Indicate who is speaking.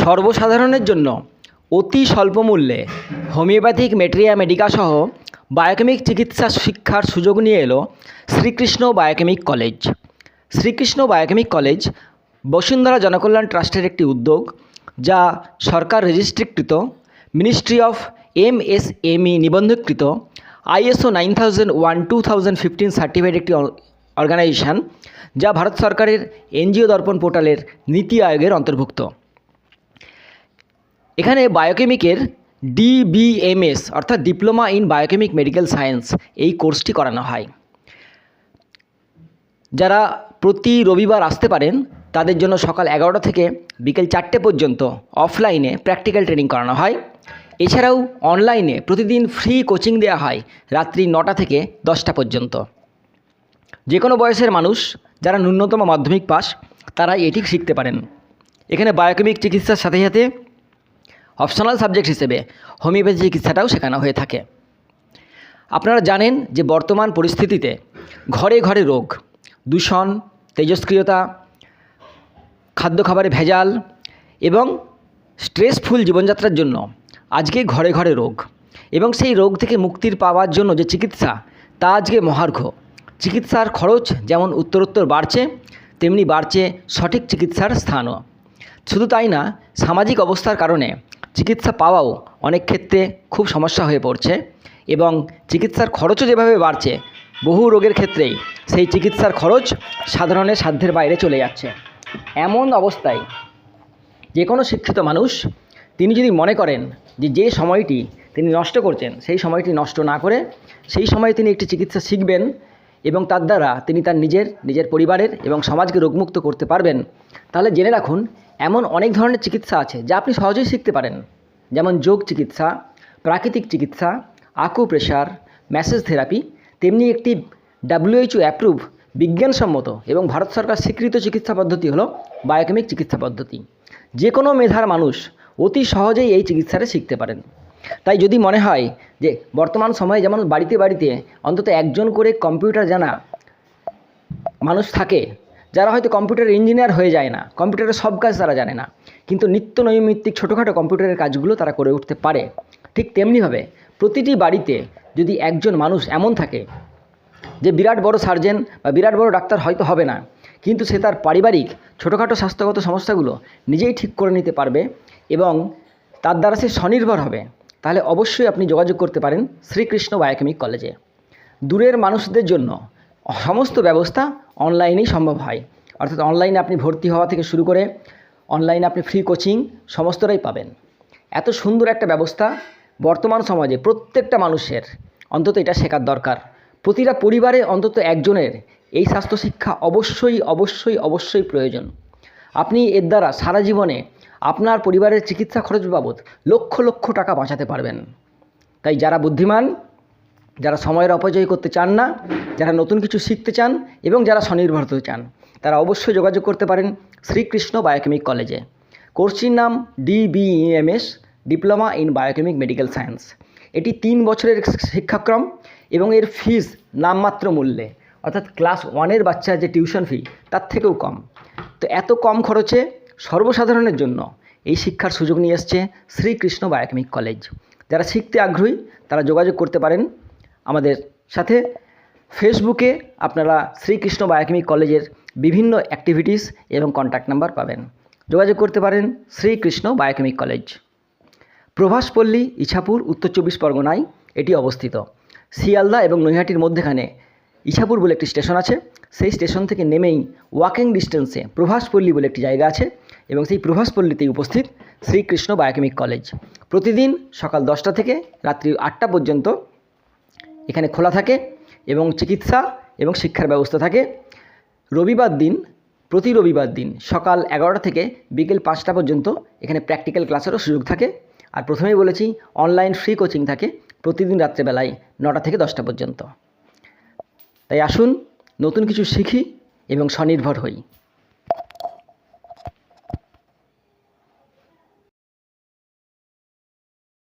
Speaker 1: সর্বসাধারণের জন্য অতি স্বল্প মূল্যে হোমিওপ্যাথিক মেটেরিয়া মেডিকা সহ বায়োকেমিক চিকিৎসা শিক্ষার সুযোগ নিয়ে এলো Shrikrishna biochemic college. Shrikrishna biochemic college Basundhara Janakalyan ট্রাস্টের একটি উদ্যোগ যা সরকার রেজিস্ট্রিকৃত, ministry of M S M E নিবন্ধকৃত, ISO nine thousand one two thousand fifteen certified একটি অর্গানাইজেশন যা ভারত সরকারের এনজিও দর্পণ পোর্টালের নীতি আয়োগের অন্তর্ভুক্ত। এখানে বায়োকেমিকের ডিবিএমএস অর্থাৎ diploma in biochemic medical science এই কোর্সটি করানো হয়। যারা প্রতি রবিবার আসতে পারেন, তাদের জন্য সকাল এগারোটা থেকে বিকেল চারটে পর্যন্ত অফলাইনে প্র্যাকটিক্যাল ট্রেনিং করানো হয়। এছাড়াও অনলাইনে প্রতিদিন ফ্রি কোচিং দেওয়া হয় রাত্রি নটা থেকে দশটা পর্যন্ত। যে কোনো বয়সের মানুষ, যারা ন্যূনতম মাধ্যমিক পাস তারা এটি শিখতে পারেন। এখানে বায়োকেমিক চিকিৎসার সাথে সাথে অপশনাল সাবজেক্ট হিসেবে হোমিওপ্যাথি চিকিৎসাটাও শেখানো হয়ে থাকে। আপনারা জানেন যে বর্তমান পরিস্থিতিতে ঘরে ঘরে রোগ, দূষণ, তেজস্ক্রিয়তা, খাদ্য খাবারে ভেজাল এবং স্ট্রেসফুল জীবনযাত্রার জন্য আজকে ঘরে ঘরে রোগ এবং সেই রোগ থেকে মুক্তির পাওয়ার জন্য যে চিকিৎসা, তা আজকে মহার্ঘ। চিকিৎসার খরচ যেমন উত্তরোত্তর বাড়ছে, তেমনি বাড়ছে সঠিক চিকিৎসার স্থানও। শুধু তাই না, সামাজিক অবস্থার কারণে চিকিৎসা পাওয়াও অনেক ক্ষেত্রে খুব সমস্যা হয়ে পড়ছে এবং চিকিৎসার খরচও যেভাবে বাড়ছে, বহু রোগের ক্ষেত্রেই সেই চিকিৎসার খরচ সাধারণের সাধ্যের বাইরে চলে যাচ্ছে। এমন অবস্থায় যে কোনো শিক্ষিত মানুষ তিনি যদি মনে করেন যে যে সময়টি তিনি নষ্ট করছেন, সেই সময়টি নষ্ট না করে সেই সময়ে তিনি একটি চিকিৎসা শিখবেন এবং তার দ্বারা তিনি তার নিজের নিজের পরিবারের এবং সমাজকে রোগমুক্ত করতে পারবেন, তাহলে জেনে রাখুন এমন অনেক ধরনের চিকিৎসা আছে যা আপনি সহজেই শিখতে পারেন। যেমন যোগ চিকিৎসা, প্রাকৃতিক চিকিৎসা আকু প্রেশার ম্যাসেজ থেরাপি তেমনি একটি ডাব্লিউএইচও অ্যাপ্রুভ বিজ্ঞানসম্মত এবং ভারত সরকার স্বীকৃত চিকিৎসা পদ্ধতি হলো বায়োকেমিক চিকিৎসা পদ্ধতি। যে কোনো মেধার মানুষ অতি সহজেই এই চিকিৎসাটা শিখতে পারেন। তাই যদি মনে হয় যে বর্তমান সময়ে যেমন বাড়িতে বাড়িতে অন্তত একজন করে কম্পিউটার জানা মানুষ থাকে যারা হয়তো কম্পিউটার ইঞ্জিনিয়ার হয়ে যায় না, কম্পিউটারের সব কাজ তারা জানে না, কিন্তু নিত্য নৈমিত্তিক ছোটোখাটো কম্পিউটারের কাজগুলো তারা করে উঠতে পারে। ঠিক তেমনিভাবে প্রতিটি বাড়িতে যদি একজন মানুষ এমন থাকে যে বিরাট বড় সার্জেন বা বিরাট বড় ডাক্তার হয়তো হবে না, কিন্তু সে তার পারিবারিক ছোটোখাটো স্বাস্থ্যগত সমস্যাগুলো নিজেই ঠিক করে নিতে পারবে এবং তার দ্বারা সে স্বনির্ভর হবে, তাহলে অবশ্যই আপনি যোগাযোগ করতে পারেন শ্রীকৃষ্ণ বায়োকেমিক কলেজে। দূরের মানুষদের জন্য সমস্ত ব্যবস্থা অনলাইনেই সম্ভব হয়। অর্থাৎ অনলাইনে আপনি ভর্তি হওয়া থেকে শুরু করে অনলাইনে আপনি ফ্রি কোচিং সমস্তটাই পাবেন। এত সুন্দর একটা ব্যবস্থা বর্তমান সমাজে প্রত্যেকটা মানুষের অন্তত এটা শেখার দরকার। প্রতিটা পরিবারে অন্তত একজনের এই স্বাস্থ্য শিক্ষা অবশ্যই অবশ্যই অবশ্যই প্রয়োজন। আপনি এর দ্বারা সারা জীবনে আপনার পরিবারের চিকিৎসা খরচ বাবদ লক্ষ লক্ষ টাকা বাঁচাতে পারবেন। তাই যারা বুদ্ধিমান যারা সময়ের অপচয় করতে চান না, যারা নতুন কিছু শিখতে চান এবং যারা স্বনির্ভর হতে চান, তারা অবশ্যই যোগাযোগ করতে পারেন শ্রীকৃষ্ণ বায়োকেমিক কলেজে। কোর্সটির নাম DBMS diploma in biochemic medical science. এটি তিন বছরের শিক্ষাক্রম এবং এর ফিস নামমাত্র মূল্যে। অর্থাৎ ক্লাস ওয়ানের বাচ্চার যে টিউশন ফি, তার থেকেও কম। তো এত কম খরচে সর্বসাধারণের জন্য এই শিক্ষার সুযোগ নিয়ে এসছে শ্রীকৃষ্ণ বায়োকেমিক কলেজ। যারা শিখতে আগ্রহী, তারা যোগাযোগ করতে পারেন আমাদের সাথে। ফেসবুকে আপনারা শ্রীকৃষ্ণ বায়োকেমিক কলেজের বিভিন্ন অ্যাক্টিভিটিস এবং কন্ট্যাক্ট নাম্বার পাবেন। যোগাযোগ করতে পারেন শ্রীকৃষ্ণ বায়োকেমিক কলেজ। প্রভাসপল্লী ইছাপুর, উত্তর চব্বিশ পরগনায় এটি অবস্থিত। শিয়ালদা এবং নৈহাটির মধ্যেখানে ইছাপুর বলে একটি স্টেশন আছে। সেই স্টেশন থেকে নেমেই ওয়াকিং ডিস্টেন্সে প্রভাসপল্লী বলে একটি জায়গা আছে এবং সেই প্রভাসপল্লীতেই উপস্থিত শ্রীকৃষ্ণ বায়োকেমিক কলেজ। প্রতিদিন সকাল দশটা থেকে রাত্রি আটটা পর্যন্ত এখানে খোলা থাকে এবং চিকিৎসা এবং শিক্ষার ব্যবস্থা থাকে। রবিবার দিন, প্রতি রবিবার দিন সকাল এগারোটা থেকে বিকেল পাঁচটা পর্যন্ত এখানে প্র্যাকটিক্যাল ক্লাসেরও সুযোগ থাকে। আর প্রথমেই বলেছি অনলাইন ফ্রি কোচিং থাকে প্রতিদিন রাত্রেবেলায় নটা থেকে দশটা পর্যন্ত। তাই আসুন, নতুন কিছু শিখি এবং স্বনির্ভর হই।